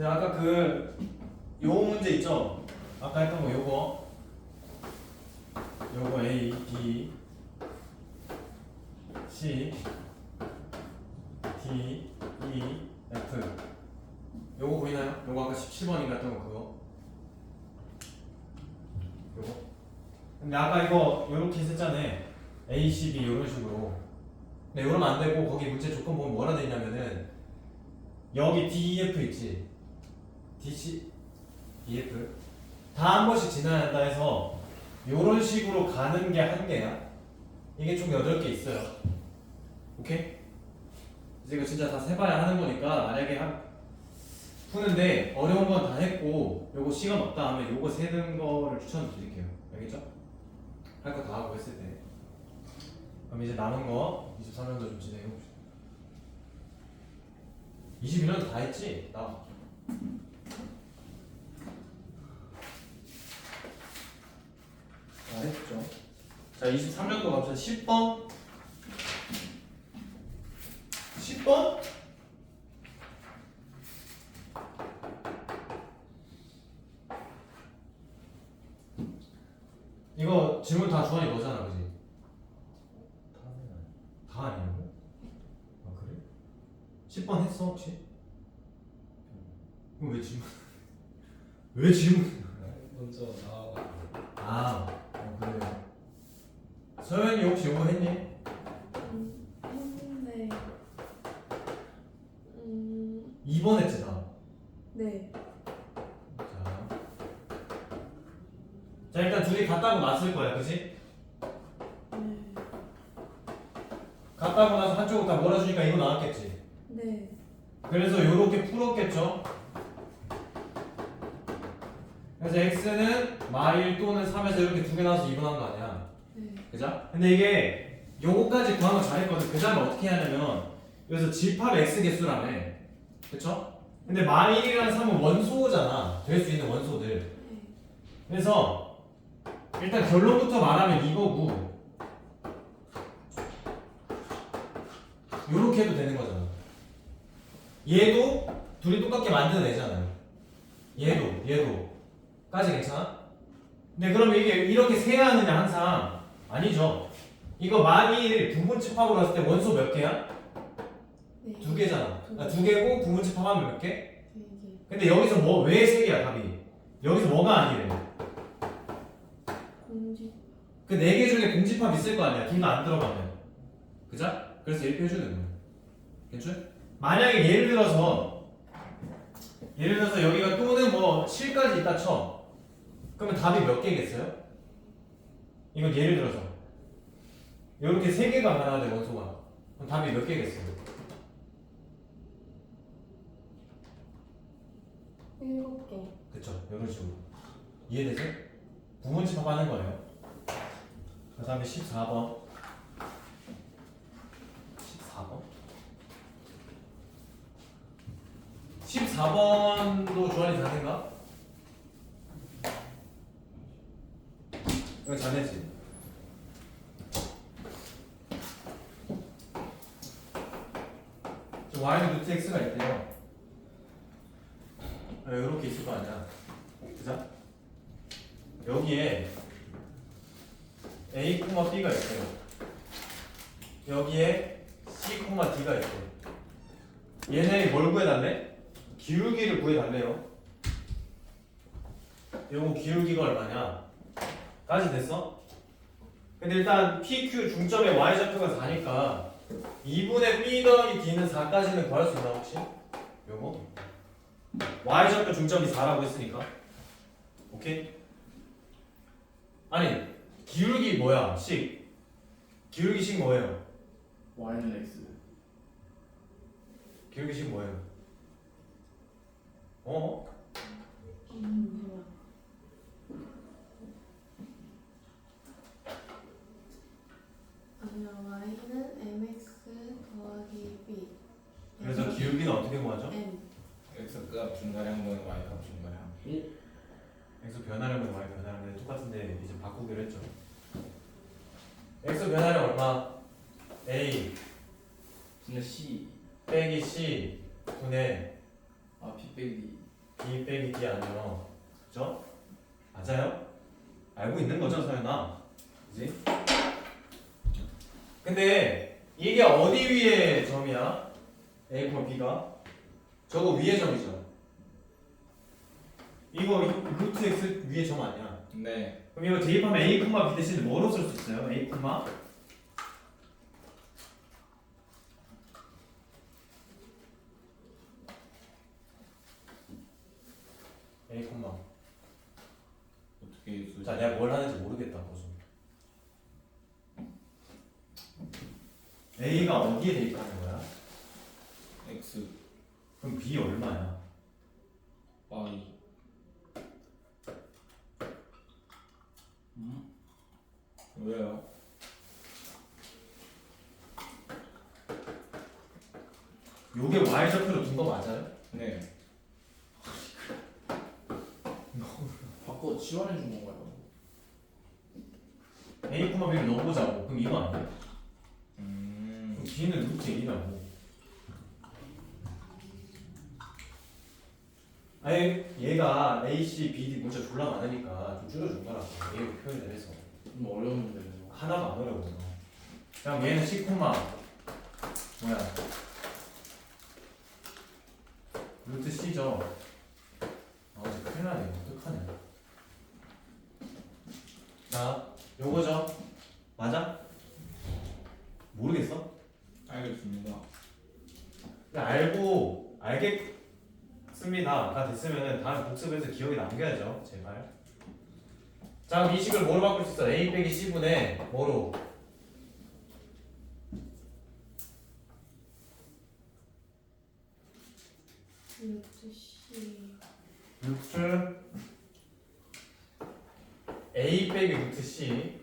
근데 아까 그요 문제 있죠? 아까 했던 거 요거. 요거 A, B, C, D, E, F. 요거 보이나요? 요거 아까 17번인가 했던 거 그거? 요거? 근데 아까 이거 요렇게 했었잖아 A, C, B 요런 식으로. 근데 요러면 안 되고 거기 문제 조건 보면 뭐라 돼 있냐면은 여기 D, E, F 있지 D, C, E, F. 다 한 번씩 지나야 한다 해서 요런 식으로 가는 게 한 개야. 이게 총 8개 있어요. 오케이? 이제 이거 진짜 다 세봐야 하는 거니까 만약에 한 푸는데 어려운 건 다 했고 요거 시간 없다 하면 요거 세는 거를 추천드릴게요. 알겠죠? 할 거 다 하고 했을 때. 그럼 이제 남은 거 23년도 좀 진행해 봅시다. 21년도 다 했지? 나 다 했죠 자 23년도 갑시다 10번 10번? 이거 질문 다 주환이 너잖아 그지? 다 아니냐고? 아 그래? 10번 했어 혹시? 그럼 왜 질문 왜 질문 먼저 나와가지고 아 서현이 혹시 이거 했니? 음, 했는데 음, 2번 했지 나 네. 자. 자 일단 둘이 같다고 맞을 거야 그지? 네. 같다고 나서 한쪽으로 다 몰아주니까 이거 나왔겠지 네. 그래서 요렇게 풀었겠죠 그래서 x는 마일 또는 3에서 이렇게 두 개 나와서 2분 한 거 아니야 네. 그죠? 근데 이게 요거까지 구하는 거 잘했거든 그 다음에 어떻게 하냐면 여기서 집합 x 개수라며 그쵸? 근데 마일이라는 3은 원소잖아 될 수 있는 원소들 네. 그래서 일단 결론부터 말하면 이거고 요렇게 해도 되는 거잖아 얘도 둘이 똑같게 만들어내잖아요 얘도 얘도 까지 괜찮아? 근데 그러면 이게 이렇게 세야 하느냐 항상 아니죠 이거 만일 부분집합으로 했을 때 원소 몇 개야? 네. 두 개잖아 두 아, 개. 두 개고 부분집합하면 몇 개? 네 개. 근데 여기서 뭐 왜 세 개야 답이 여기서 뭐가 아니래 공지. 그 네 개 중에 공집합 있을 거 아니야. 둘 다 안 들어가면. 그죠? 그래서 이렇게 해주는 거야. 괜찮? 만약에 예를 들어서 예를 들어서 여기가 또는 뭐 7까지 있다 쳐. 그러면 답이 몇 개겠어요? 이건 예를 들어서 이렇게 세 개가 가나돼 원소가. 그럼 답이 몇 개겠어요? 일곱 개. 그쵸? 이런 식으로. 이해되세요? 부분집합 하는 거예요. 그 다음에 14번. 14번? 14번도 주환이 자네인가? 이거 자네지? 저 y는 루트 x가 있대요. 2부터 4까지는 구할 수 있나 혹시? 요거? y좌표 중점이 4라고 했으니까 오케이? 아니 기울기 뭐야? 식 기울기 식 뭐예요? y는 x 기울기 식 뭐예요? 어? 아니요, Y는 MX b. 그래서 기울기는 어떻게 구하죠? m. X 값 중괄량분 Y 값 중괄량 x 변화량은 y 변화량인데 똑같은데 이제 바꾸기로 했죠 x 변화량 얼마? a 분의 C 빼기 c 분의 아 P 빼기 D 빼기 D 아니요. 그죠? 맞아요? 알고 있는 거죠, 서연아? 그지? 근데 이게 어디 위에 점이야? A, B가? 저거 위에 점이죠. 이거 루트 X 위에 점 아니야? 네. 그럼 이거 대입하면 A, B 대신 뭐로 쓸 수 있어요? A, A, 어떻게? 자, 내가 뭘 하는지 모르겠다, 거수. A가 어디에 대입하는 거야? X 그럼 B 얼마야? Y 음? 왜요? 요게 Y 좌표로 둔 거 맞아요? 네. 바꿔 지원해 준 건가요? A, B를 넣어보자고. 그럼 이거 아니야? B는 루트 1이라고. 아니, 얘가 A, C, B, D 문자 졸라 많으니까 좀 줄여준 거라고. A로 표현을 해서. 좀 어려운데 이거. 하나도 안 어려워. 그냥 얘는 10, 뭐야? 루트 C죠. 아, 이제 큰일 나네. 어떡하냐. 자, 요거죠. 맞아? 모르겠어? 알겠습니다. 근데 알고 알겠습니다가 됐으면은 다음 복습에서 기억에 남겨야죠. 제발. 자, 그럼 이 식을 뭐로 바꿀 수 있어? A 빼기 C분의 뭐로? 루트 A 빼기 루트 C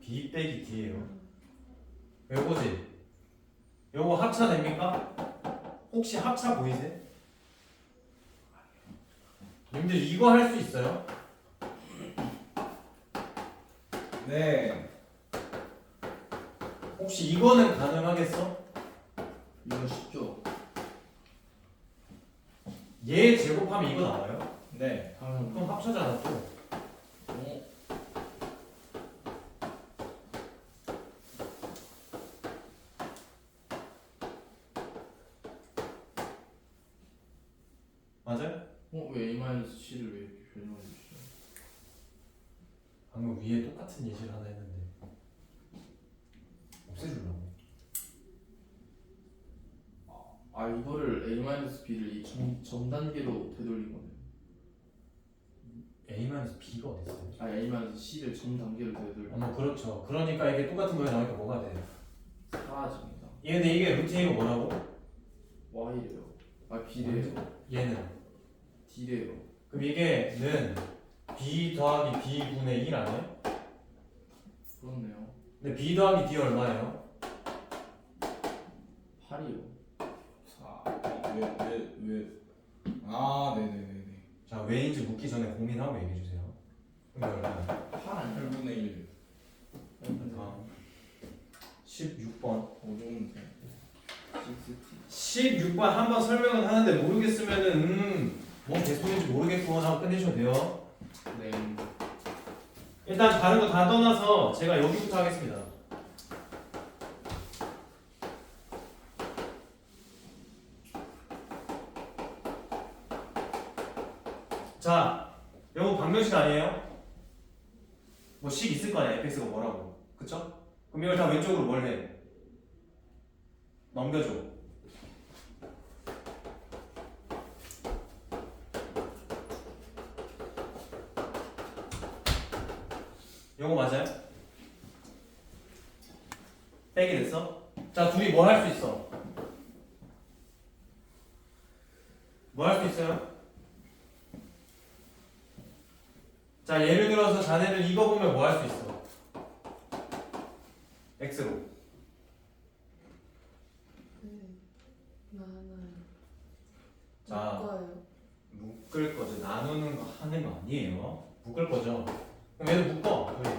B 빼기 D예요. 요거지? 요거 합차 됩니까? 혹시 합차 보이세요? 님들 이거 할 수 있어요? 네. 혹시 이거는 가능하겠어? 이건 쉽죠? 얘 제곱하면 이거 나와요? 네. 그럼 합차잖아 또. 어? 맞아요? 어? 왜 A 마이너스 C를 왜 이렇게 변형해 주시죠? 방금 위에 똑같은 예시를 하나 했는데 없애주려고. 아 이거를 A 마이너스 B를 이 점, 점 단계로 되돌린 거네요. A-B가 어딨어요? 아 A 마이너스 C를 점 단계로 되돌린. 어머 그렇죠. 그러니까 이게 똑같은 거에 나오니까 뭐가 돼? 사라집니다. 얘 근데 이게 A가 뭐라고? Y래요. 아 B래요. 얘는 D래요. 그럼 이게 는 B 더하기 B분의 1 아니에요? 그렇네요. 근데 B 더하기 D 얼마예요? 8이요. 4. 왜, 왜, 왜. 아, 네네네네. 자 왜인지 묻기 전에 고민하고 얘기해 주세요. 그럼 얼마야? 8 아니에요? 8분의 1. 다음 16번 오 좋은데. 6T. 16번 한 번 설명은 하는데 모르겠으면은 음, 뭔 개소리인지 모르겠고 하고 끝내셔도 돼요. 네. 일단 다른 거 다 떠나서 제가 여기부터 하겠습니다. 자, 요거 방정식 아니에요? 뭐 식 있을 거 아니야, fx가 뭐라고. 그쵸? 그럼 이걸 다 왼쪽으로 뭘 해? 넘겨줘. 요거 맞아요? 빼게 됐어? 자, 둘이 뭐 할 수 있어? 뭐 할 수 있어요? 자, 예를 들어서 자네들 이거 보면 뭐 할 수 있어? X로. 그 나는 자. 묶어요. 묶을 거죠. 나누는 거 하는 거 아니에요. 묶을 거죠. 그럼 얘를 묶어. 둘이.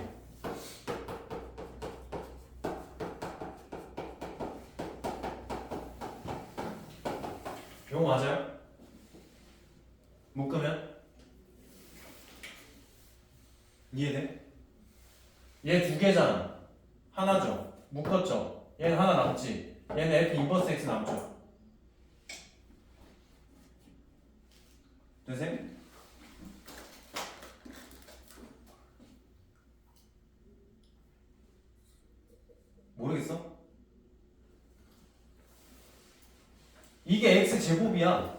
요거 맞아요? 이해돼? 얘 두 개잖아. 하나죠. 묶었죠. 얘는 하나 남지. 얘는 F 인버스 X 남죠. 되세요? 모르겠어? 이게 x 제곱이야.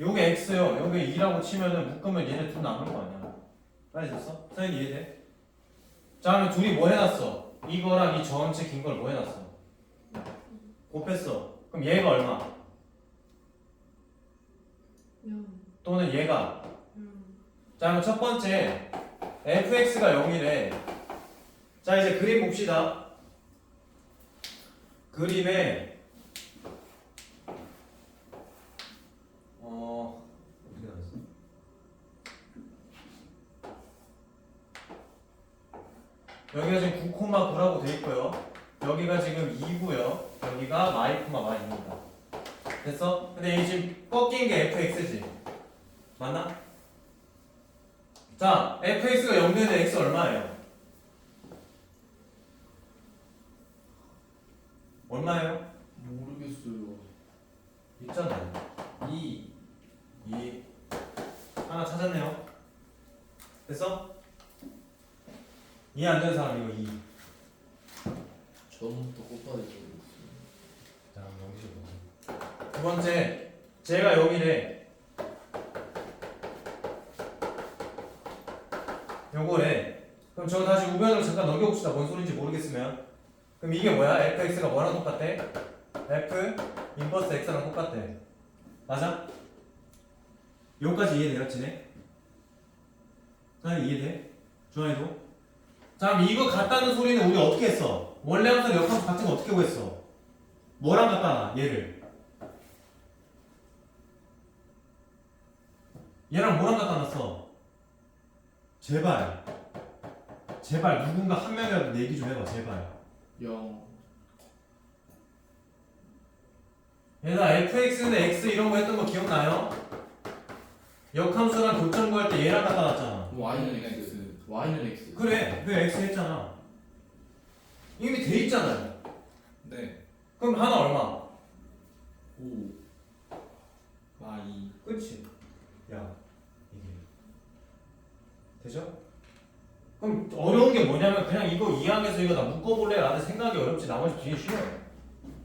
요게 x요. 요게 2라고 치면은 묶으면 얘네 둘 남는 거 아니야. 됐어? 사연 이해돼? 자 그러면 둘이 뭐 해놨어? 이거랑 이 전체 긴 걸 뭐 해놨어? 곱했어. 그럼 얘가 얼마? 영. 또는 얘가 영. 자 그럼 첫 번째 fx가 0이래 자 이제 그림 봅시다 그림에 어 어떻게 나왔어? 여기가 지금 9,9라고 돼 있고요 여기가 지금 2고요 여기가 마이 코마 마입니다 됐어? 근데 이 지금 꺾인 게 fx지 맞나? 자, fx가 0 되는데 x 얼마예요? 얼마예요? 모르겠어요. 있잖아요. 2, 2, 하나 찾았네요. 됐어? 이해 안 되는 사람 이거 2. 처음부터 곱하기 모르겠어요. 자, 여기서 두 번째, 제가 0이래. 요거래. 그럼 저 다시 우변으로 잠깐 넘겨봅시다. 뭔 소린지 모르겠으면. 그럼 이게 뭐야? fx가 뭐랑 똑같아? f 인버스 x랑 똑같아. 맞아? 여기까지 이해돼요, 지네? 나 이해돼? 주환이도? 자, 그럼 이거 같다는 소리는 우리 어떻게 했어? 원래 항상 역함수 같은 거 어떻게 구했어? 뭐랑 놔? 얘를. 얘랑 뭐랑 갖다 놨어? 제발. 제발 누군가 한 명이라도 얘기 좀 해봐, 제발. 0. 얘들아 fx는 x 이런 거 했던 거 기억나요? 역함수랑 교점 구할 때 얘랑 갖다 놨잖아. Y는 X. X. Y는 X. 그래, 그 x 했잖아. 이미 돼 있잖아요. 네. 그럼 하나 얼마? 5. Y. 그치? 야, 이게 되죠? 그럼 어려운 게 뭐냐면 그냥 이거 이항에서 이거 다 묶어볼래? 라는 생각이 어렵지 나머지 뒤에 쉬워요.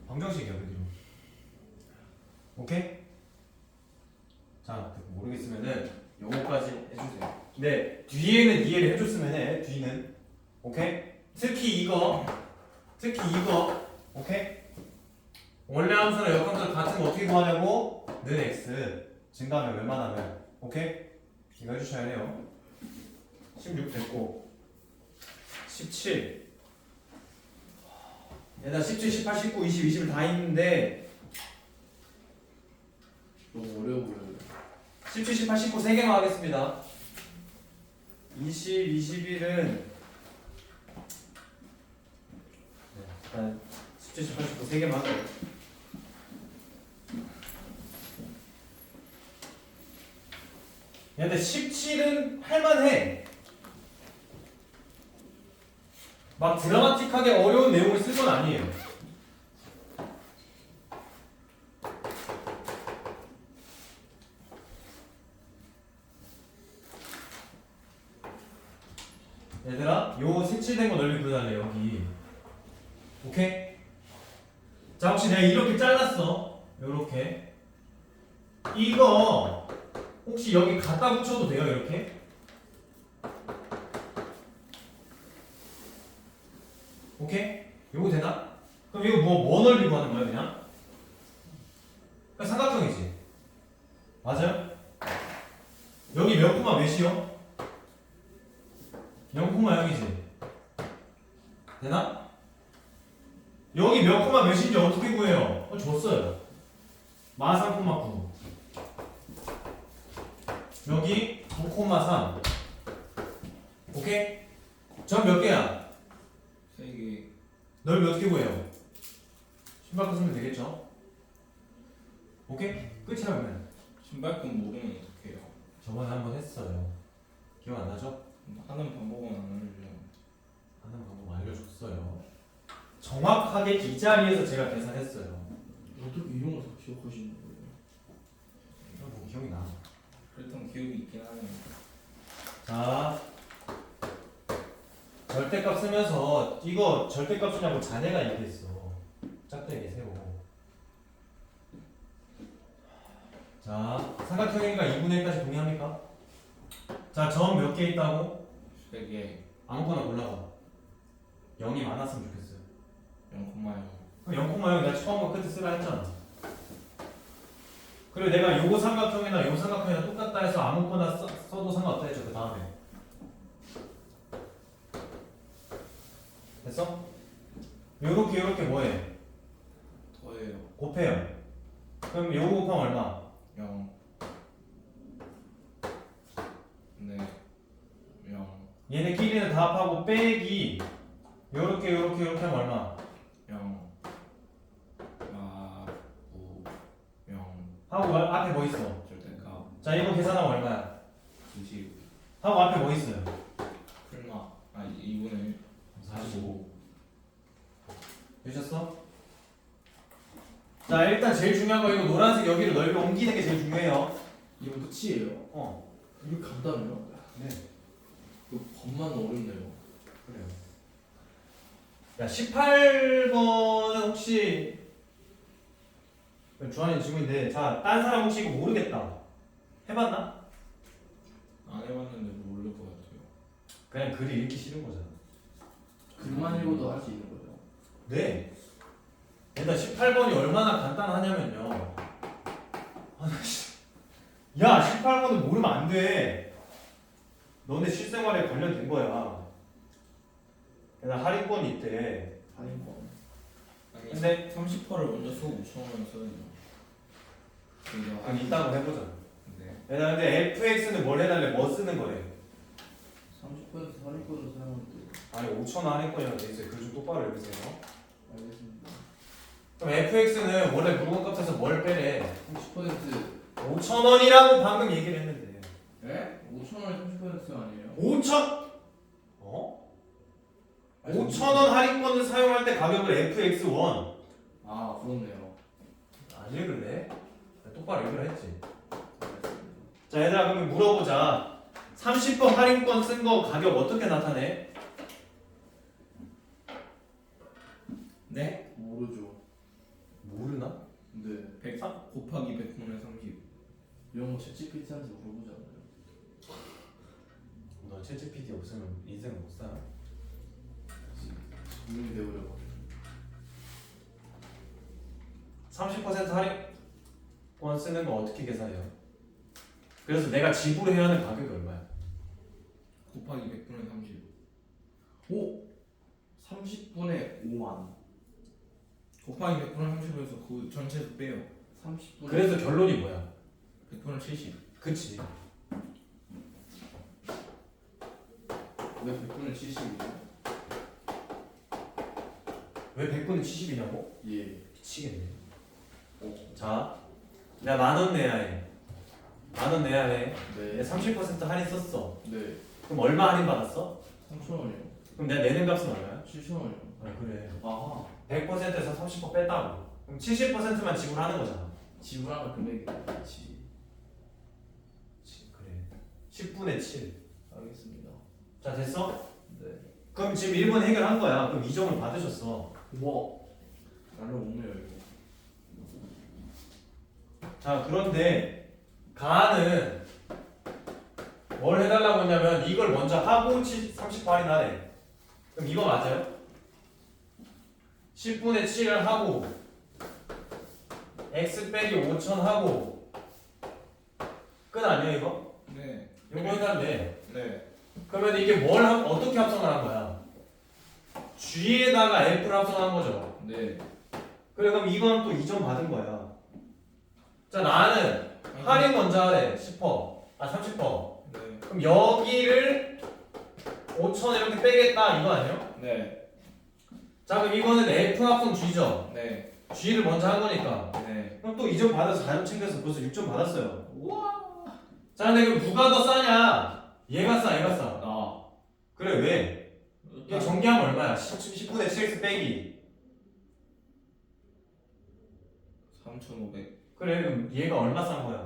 방정식이야, 그대로. 오케이? 자, 모르겠으면은 요거까지 해주세요. 네, 뒤에는 이해를 해줬으면 해, 뒤는. 오케이? 특히 이거, 특히 이거, 오케이? 원래 함수랑 역함수를 같은 거 어떻게 구하냐고? 는 x 증가하면 웬만하면 오케이? 이거 해주셔야 해요 16 됐고 17 얘들아 17, 18, 19, 20, 21다 있는데 너무 어려워 보여요. 17, 18, 19 3개만 하겠습니다 20, 21은 네, 일단 17, 18, 19 3개만 하죠 야, 근데 17은 할만해. 막 드라마틱하게 어려운 내용을 쓸 건 아니에요. 얘들아, 요 색칠된 거 넓이 그려달래 여기. 오케이? 자, 혹시 내가 이렇게 잘랐어? 요렇게. 이거 혹시 여기 갖다 붙여도 돼요 이렇게? 오케이? 요거 되나? 그럼 이거 뭐, 뭐 넓이 구하는 거야? 그냥 삼각형이지 맞아요? 여기 몇 코마 몇이요? 0코마 0이지 되나? 여기 몇 코마 몇인지 어떻게 구해요? 어, 줬어요 마 3코마 9 여기 9,3 오케이? 점 몇 개야? 세 개. 넓이 어떻게 구해요? 신발 쓰면 되겠죠? 오케이? 끝이야 그러면 신발끈 모르면 어떡해요? 저번에 한 번 했어요. 기억 안 나죠? 하는 방법은 안 알려줘요. 하는 방법 알려줬어요. 정확하게 이 자리에서 제가 계산했어요. 어떻게 이런 걸 다 기억하시는 거예요? 이거 뭐 기억이 나. 그랬던 기억이 있긴 하네요. 자, 절대값 쓰면서 이거 절대값 쓰냐고 자네가 얘기했어. 짝대기 세우고. 자, 삼각형이니까 2분의 1까지 동의합니까? 자, 점 몇 개 있다고? 세 개, 아무거나 골라봐. 0이 많았으면 좋겠어요. 0,0. 그럼 0,0 내가 처음과 끝에 쓰라 했잖아. 그리고 내가 요거 삼각형이나 요 삼각형이나 똑같다 해서 아무거나 써, 써도 상관없다 했죠 그 다음에. 됐어? 요렇게 요렇게 뭐해? 더해요. 곱해요. 그럼 요거 곱하면 얼마? 0. 네. 0. 얘네끼리는 다 합하고 빼기 요렇게 요렇게 요렇게 하면 얼마? 하고 뭐- 앞에 뭐 있어? 절대값. 자 이거 계산하면 얼마야? 90. 하고 앞에 뭐 있어요? 풀마. 아, 2분의 1. 45 되셨어? 자 일단 제일 중요한 거 이거 노란색 여기를 넓이 옮기는 게 제일 중요해요 이거 끝이에요? 어 이렇게 간단해요? 네. 이거 법만 어렵네요. 그래요 야 18번은 혹시 주한이 질문인데 자딴 사람 혹시 이거 모르겠다 해봤나? 안 해봤는데 모를 것 같아요. 그냥 글이 읽기 싫은 거잖아 글만 읽어도 할 수 있는 거예요. 네. 일단 18번이 얼마나 간단하냐면요. 아, 나 씨. 야, 18번은 모르면 안 돼. 너네 실생활에 관련된 거야. 나 할인권이 있대. 할인권. 근데 30%를 먼저 쓰고 5천 원을 써야죠. 그죠? 그럼 이따 한번 해보자. 네. 얘들아, 근데 fx는 뭘 해달래? 뭐 쓰는 거래? 30% 할인권을 사용할 때. 아니, 5천 원 할인권이라고 돼 있어요. 글좀 똑바로 읽으세요. 알겠습니다. 그럼 fx는 원래 물건값에서 뭘 빼래? 30% 5천 원이라고 방금 얘기를 했는데. 예? 5천 원에 30% 아니에요? 5천? 어? 아니, 5,000원 할인권을 사용할 때 가격을 FX1 아 그렇네요. 안 읽을래? 똑바로 읽으라 했지. 자 얘들아 그러면 물어보자 30번 할인권 쓴 거 가격 어떻게 나타내? 네? 모르죠. 모르나? 근데 100 곱하기 100분의 30. 이런 거 챗GPT한테 물어보지 않나요? 너 챗GPT 없으면 인생 못 살아 이미 배우려고. 30% 할인권 쓰는 거 어떻게 계산해요? 그래서 내가 지불해야 하는 가격이 얼마야? 곱하기 100분의 30. 오! 30분에 5만. 곱하기 100분의 30을 해서 그 전체에서 빼요. 30분에 그래서 결론이 뭐야? 100분의 70. 그치 왜 100분에 70이죠? 왜 100분의 70이냐고? 예. 미치겠네. 자, 내가 만 원 내야 해. 만 원 내야 해. 네. 내가 30% 할인 썼어. 네. 그럼 얼마 할인 받았어? 3천 원이요. 그럼 내가 내는 값은 얼마야? 7천 원이요. 아 그래. 아하. 100%에서 30% 뺐다고. 그럼 70%만 지불하는 거잖아. 지불하는 금액이. 치, 그래. 10분의 7. 알겠습니다. 자 됐어? 네. 그럼 지금 1번 해결한 거야. 그럼 2점을 받으셨어. 와. 날려먹네요 이거. 자 그런데 가는 뭘 해달라고 했냐면 이걸 먼저 하고 30% 할인하래. 그럼 이거 맞아요? 10분의 7을 하고 x 빼기 5천 하고 끝 아니야 이거? 네. 이거 해달래. 네. 그러면 이게 뭘 합- 어떻게 합성을 한 거야? g에다가 f를 합성한 거죠. 네. 그래 그럼 이건 또 2점 받은 거야. 자 나는 할인 먼저 하래 10%. 아 30%. 네. 그럼 여기를 5천 이렇게 빼겠다 이거 아니에요? 네. 자 그럼 이거는 F 합성 G죠? 네. G를 먼저 한 거니까 네. 그럼 또 2점 받아서 4점 챙겨서 벌써 6점 받았어요 우와. 자 근데 그럼 누가 더 싸냐? 얘가 싸 얘가 싸 나. 그래 왜? 이게 전개하면 얼마야? 10, 10 분의 7x 빼기 3,500. 그래 그럼 얘가 얼마 싼 거야?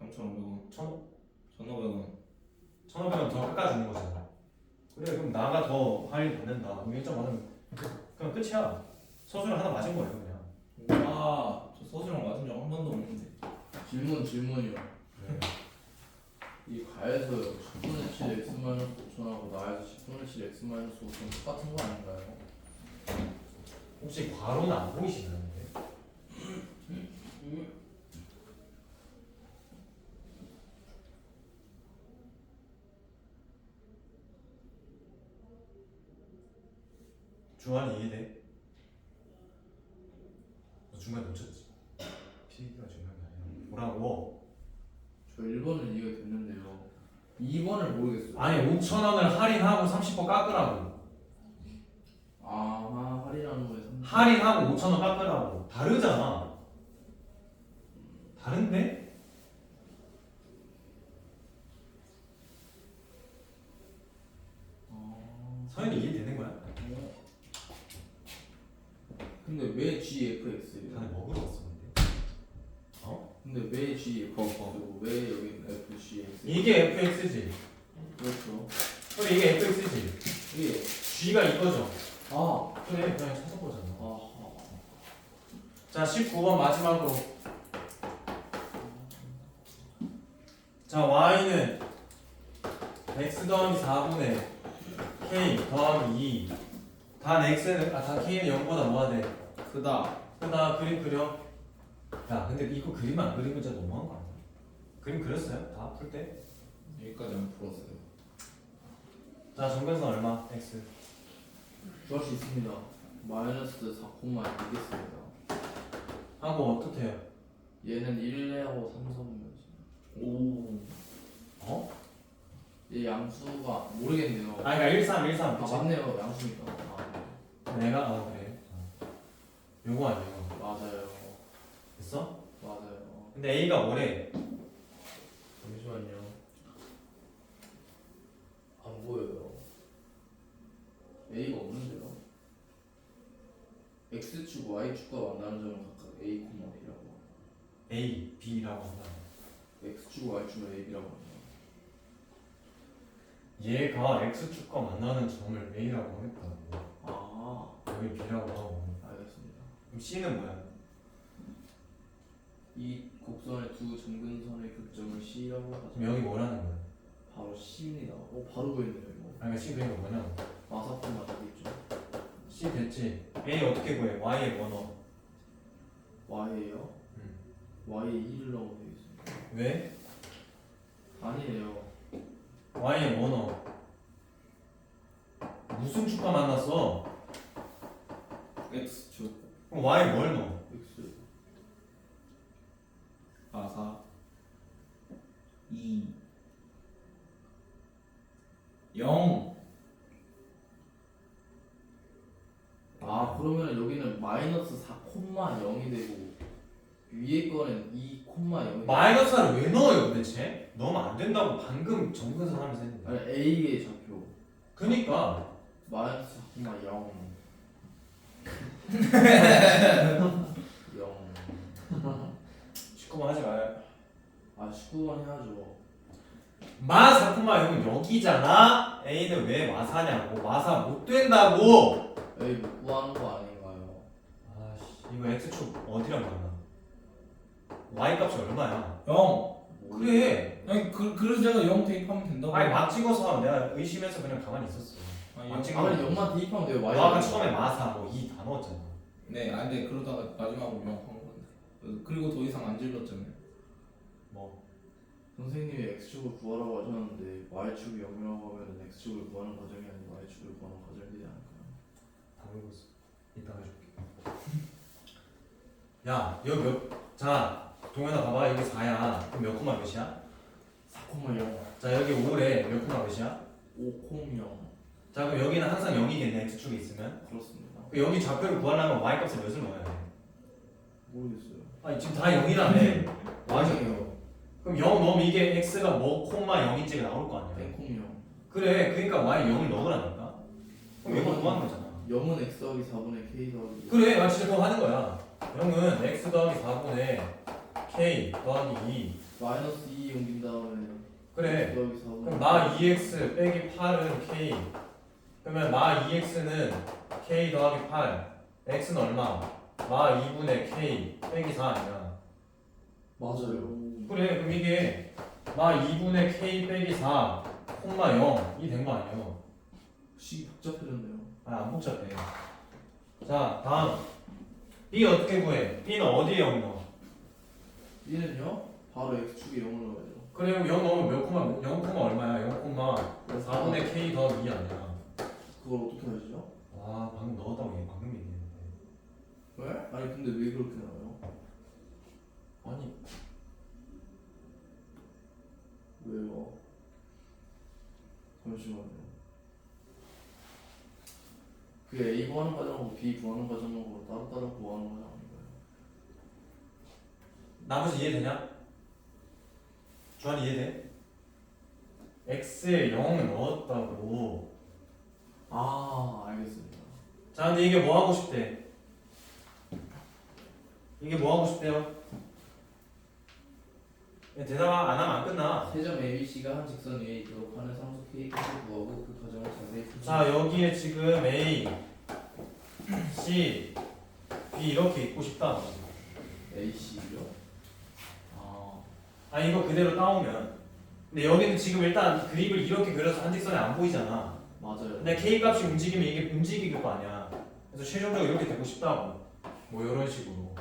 3,500원. 1,500원 1,500원. 더 깎아주는 거잖아 그래 그럼 나가 더 할인 받는다 그럼 1점 받으면 그냥 끝이야 서술을 하나 맞은 거예요 그냥 아, 저 서술랑 맞은 적 한 번도 없는데. 질문 질문이요. 네. 이 가에서 10분의 7 x 마이너스 5천하고 나에서 10분의 7 x 마이너스 5천 똑같은 거 아닌가요? 혹시 괄호는 안 보이시나요? 주한이 이해돼? 너 중간에 놓쳤지? PD가 중요한 게 아니야 뭐라고? 저 1번은 이해가 됐는데요. 2번을 모르겠어요. 아니 5천원을 할인하고 30% 깎으라고 아하 할인하는 거에 30. 할인하고 5천원 깎으라고 다르잖아 다른데? 아. 서현이 이해되는 거야? 근데 왜 GFX예요? 다들 먹으러 왔어 근데 어? 근데 왜 GFX고 어, 왜 여기 FGX? 이게 FX지 그렇죠. 그래 이게 FX지 이게 G가 이거죠 아 그래 그냥 찾아보잖아 아하. 자 19번 마지막으로 자 Y는 X 더하기 4분의 K 더하기 2단 X는 아단 K는 0보다 뭐가 돼? 크다. 크다 그림 그려 야 근데 이거 그림 안 그린 거 진짜 너무한 거 아니야? 그림 그렸어요? 다 풀 때? 여기까지 안 풀었어요. 자 정변선 얼마? X 구할 수 있습니다. 마이너스 4콤마 2겠습니다. 하고 어떻게 해요? 얘는 1내하고 3, 3이지. 오. 어? 얘 양수가 모르겠네요. 아 그러니까 1, 3, 1, 3 아 그치? 맞네요 양수니까. 아, 내가? 아 그래 어. 요거 아니야 요거 맞아요. 됐어? 맞아요. 근데 A가 뭐래? 잠시만요. 안 보여요. A가 없는데요. X축, Y축과 만나는 점은 각각 A, B라고. A, B라고 한다 X축, Y축을 A, B라고 합니다. 얘가 X축과 만나는 점을 A라고 하겠다고 아, 여기 B라고 하고 알겠습니다. 그럼 C는 뭐야? 이 곡선의 두 점근선의 교점을 C라고 하죠. 그럼 여기 뭐라는 거야? 바로 C입니다. 어, 바로 보이네요, 이거. 아 그러니까 C 뭐냐고 마사판 맞고 있죠. C 됐지? A 어떻게 구해? Y의 번호 Y예요. 음. Y에 1을 넣으면. 왜? 아니래요. Y의 번호 무슨 축과 만났어? X축. 그럼 Y 뭘 넣어? X. 아사. 2. 0. 아 그러면 여기는 마이너스 4,0이 되고 위에 거는 2,0이 마이너스를 왜 넣어요 도대체? 넣으면 안 된다고 방금 정근선 하면서 했는데. 아니 A의 좌표. 그니까. 마이너스 4,0 0 19번 하지 마요. 아 19번 해야죠. 마 4,0은 여기잖아? A는 왜 마사냐고. 마사 못 된다고. A 못 구하는 거 아닌가요? 아씨. 이거 X축 어디랑 만나? Y 값이 얼마야? 0. 그래 아니 그 그래서 제가 0 대입하면 된다고. 아니 막 찍어서 내가 의심해서 그냥 가만히 있었어 아니, 막 영- 찍어. 아니 0만 대입하면 돼요 Y 너가 처음에 마사 뭐2 다 넣었잖아 네, 아 근데 그러다가 마지막으로 0한 건데. 그- 그리고 더 이상 안 질렀잖아요. 뭐 선생님이 X축을 구하라고 하셨는데 Y축이 0이라고 하면 X축을 구하는 과정이 아니고 Y축을 구하는 과정이 되지 않을까요? 있어 이따 해줄게 야 여기 몇 자 동현아 봐봐 여기 4야 그럼 몇 코마 몇이야? 4,0 자 여기 5래 몇 코마 몇이야? 5,0 자 그럼 여기는 항상 0이겠네 X축이 있으면 그렇습니다 그럼 여기 좌표를 구하려면 Y 값을 몇을 넣어야 돼? 모르겠어요 아니 지금 다 0이라며 아니에요 그럼 0 넣으면 이게 x가 뭐 콤마 0인지가 나올 거 아니야. 땡콩이요. 그래, 그러니까 y 0을 넣으라니까. 그럼 이거 구하는 거잖아. 0은 x 더하기 4분의 k 더하기 그래, 아 진짜 그거 하는 거야. 0은 x 더하기 4분의 k 더하기 2. 마이너스 2 옮긴 다음에 그래. 더하기 4분의 그럼 마 2x 빼기 8은 k. 그러면 마 2x는 k 더하기 8. x는 얼마? 마 2분의 k 빼기 4 아니야. 맞아요. 그래, 그럼 이게 마 2분의 k 빼기 4 콤마 0이 된 거 아니야. 식이 복잡해졌네요. 아, 안 복잡해. 자, 다음. B 어떻게 구해? B는 어디에 0넣 어? B는요? 바로 x축에 0을 넣어야죠. 그래, 그럼 0 넣으면 몇 콤마, 0 콤마 얼마야? 0 콤마 4분의 k 2 아니야. 그걸 어떻게 하시죠? 와, 방금 넣었다고 얘 방금 얘기했는데. 왜? 아니 근데 왜 그렇게 나와요? 아니, 왜요? 잠시만요. 그 A 구하는 과정하고 B 구하는 과정하고 따로따로 구하는 아닌가요? 나머지 이해되냐? 주한이 이해돼? x에 0 넣었다고. 아 알겠습니다. 자, 근데 이게 뭐 하고 싶대? 이게 뭐 하고 싶대요? 얘 대답 안 하면 안 끝나. 세점 ABC가 한 직선 위에 있도록 하는 상수 K를 구하고 그 과정을 자세히 풀 자, 여기에 지금 A, C, B 이렇게 있고 싶다. AC요? 아, 아 이거 그대로 따오면. 근데 여기는 지금 일단 그립을 이렇게 그려서 한직선에 안 보이잖아. 맞아요. 근데 K 값이 움직이면 이게 움직일 거 아니야. 그래서 최종적으로 이렇게 되고 싶다고. 뭐 이런 식으로.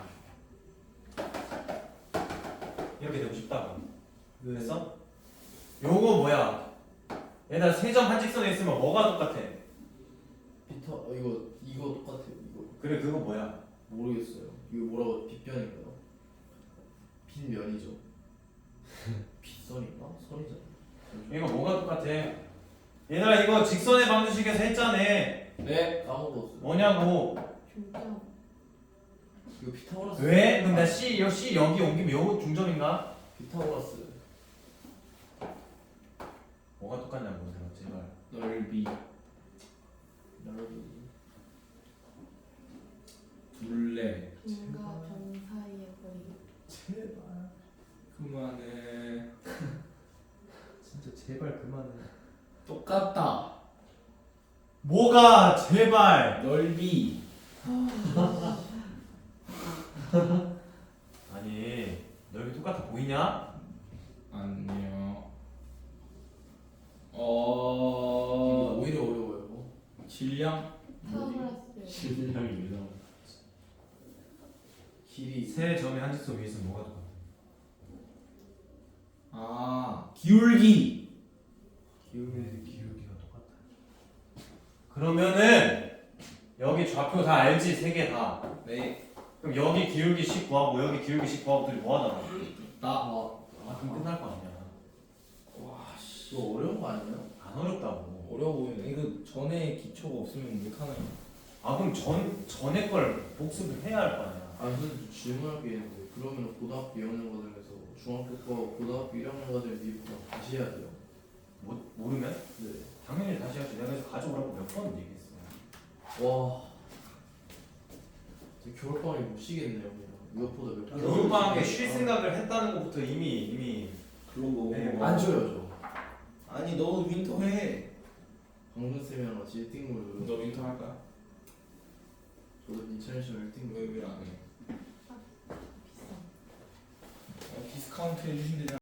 이렇게 되고 싶다고. 그래서 요거 뭐야? 얘들아 세점 한직선에 있으면 뭐가 똑같아? 비타 어, 이거 이거 똑같아요. 이거 그래 그거 뭐야? 모르겠어요. 이거 뭐라고 빗변인가요? 빗면이죠. 빗선인가? 선이잖아. 이거 뭐가 똑같아? 얘들아 이거 직선의 방정식에서 했잖아. 네 까먹었어요. 뭐냐고? 중점. 이거 피타고라스. 왜? 나 C, 여, C 여기 옮기면 요거 중점인가? 피타고라스 뭐가 똑같냐고 얘들아 제발. 넓이 넓이 둘레 빈과 변 사이의 거리. 제발. 그만해 진짜 제발 그만해. 똑같다 뭐가 제발? 넓이 아니 넓이 똑같아 보이냐? 아니요 어 오히려 어려워요. 질량 나와? 길이 세 점의 한직선 위에 있으면 뭐가 똑같아? 아 기울기 기울기 기울기가 똑같아. 그러면은 여기 좌표 다 알지 세 개 다. 네 그럼 여기 기울기 10 구하고 여기 기울기 10 구하고들이 뭐 하잖아. 나. 아 그럼 끝날 거 아니야. 와씨 이거 어려운 거 아니에요? 안 어렵다고. 어려워 보이네 이거 전에 기초가 없으면 못하는 아 그럼 전 전에 걸 복습을 해야 할 거 아니야. 아 근데 질문할 게 있는데 그러면 고등학교 2학년 과정에서 중학교 거 고등학교 1학년 과정에 미분을 다시 해야 돼요. 모, 모르면 네. 당연히 다시 하지. 내가 그래서 가져오라고 몇 번 얘기했어. 와. 이제 겨울방학에 못 쉬겠네요. 그냥. 이것보다 몇 번. 겨울방학에 쉴 생각을 했다는 것부터 이미 이미 그런 거 네, 안 줘요 저. 아니 너 윈터 해 방금 쌤이랑 같이 1등을 너 윈터 할 거야? 저도 인터내셔널 1등을 왜왜안 해? 비싸. 어,